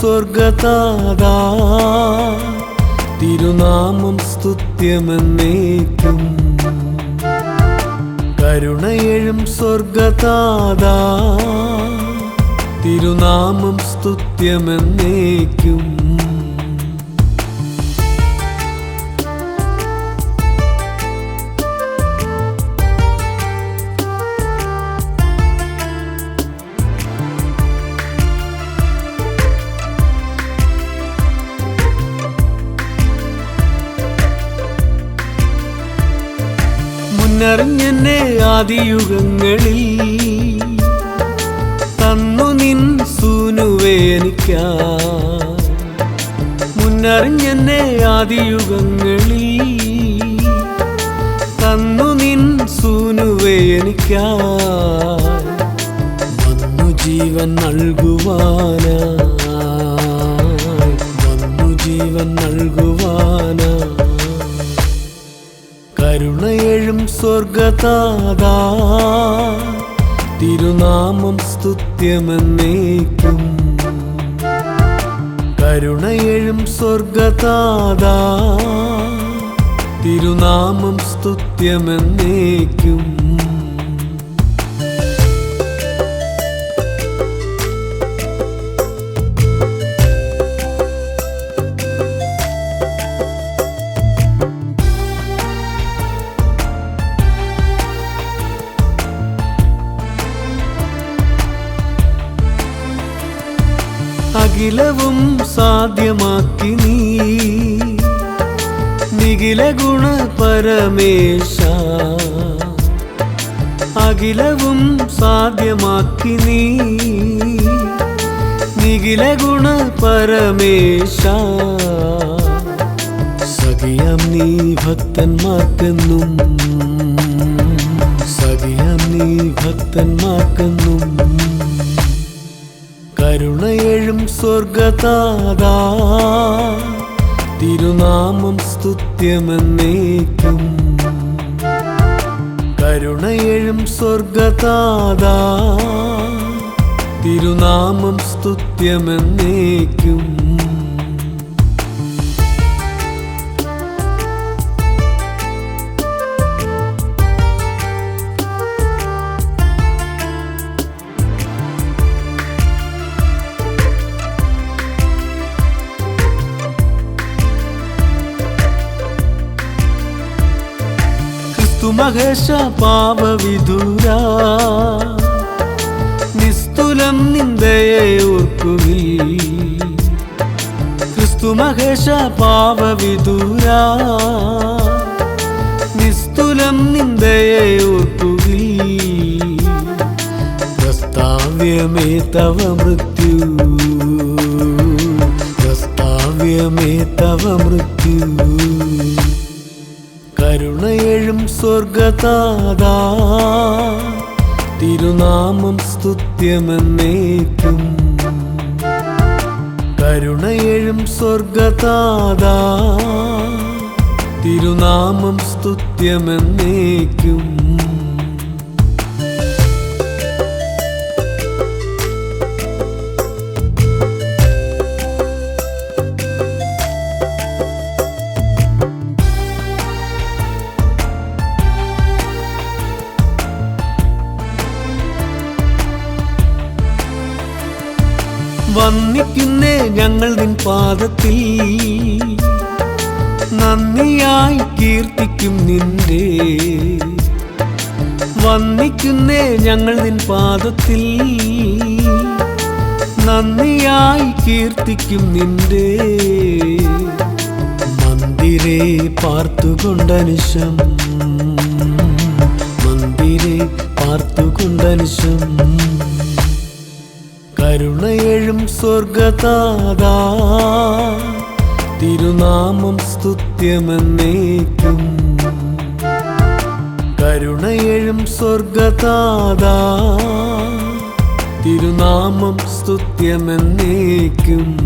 സ്വർഗതാതാ തിരുനാമം സ്തുത്യമെന്നേക്കും. കരുണയഴും സ്വർഗതാതാ തിരുനാമം സ്തുത്യമെന്നേക്കും. മുന്നറിഞ്ഞെന്നെ ആദിയുഗങ്ങളിൽ. തന്നു നിൻ സൂനുവേനിക്ക മുന്നറിഞ്ഞെന്നെ ആദിയുഗങ്ങളിൽ. തന്നു നിൻ സൂനുവേനിക്ക വന്നു ജീവൻ നൽകുവാനാ. വന്നു ജീവൻ നൽകുവാനാ. കരുണയെഴും സ്വർഗതാതാ തിരുനാമം സ്തുത്യമെന്നേക്കും. കരുണയെഴും സ്വർഗതാതാ തിരുനാമം സ്തുത്യമെന്നേക്കും. അഖിലവും സാധ്യമാക്കി നീ. നിഖില ഗുണ പരമേശ. അഖിലവും സാധ്യമാക്കി നീ. നിഖില ഗുണ പരമേശ. സഖിയം നീ ഭക്തന്മാർക്കെന്നും. സഖിയം നീ ഭക്തന്മാർക്കെന്നും. കരുണയെഴും സ്വർഗതാതാ തിരുനാമം സ്തുത്യമെന്നേക്കും. കരുണയെഴും സ്വർഗതാതാ തിരുനാമം സ്തുത്യമെന്നേക്കും. ക്രിസ്തു മഹേശ പാപവിദൂര നിസ്തുലം നിന്ദയെ ഓർക്കുവിൽ. ക്രിസ്തു മഹേശ പാപവിദൂര നിസ്തുലം നിന്ദയെ ഓർക്കുവിൽ. പ്രസ്താവ്യമേ തവ മൃത്യു. പ്രസ്താവ്യമേ തവ മൃത്യു. കരുണയെഴും സ്വർഗതാദാ തിരുനാമം സ്തുത്യമെന്നേക്കും. കരുണയെഴും സ്വർഗതാദാ തിരുനാമം സ്തുത്യമെന്നേക്കും. വന്നിക്കുന്നേ ഞങ്ങൾ നിൻ പാദത്തിൽ. നന്ദിയായി കീർത്തിക്കും നിന്റെ വന്നിക്കുന്നേ ഞങ്ങൾ നിൻ പാദത്തിൽ. നന്ദിയായി കീർത്തിക്കും നിന്റെ. മന്ദിരെ പാർത്തുകൊണ്ടനുഷം മന്ദിരെ പാർത്തുകൊണ്ടനുഷം കരുണയെഴും സ്വർഗതാതാ തിരുനാമം സ്തുത്യമെന്നേക്കും. കരുണയെഴും സ്വർഗതാതാ തിരുനാമം സ്തുത്യമെന്നേക്കും.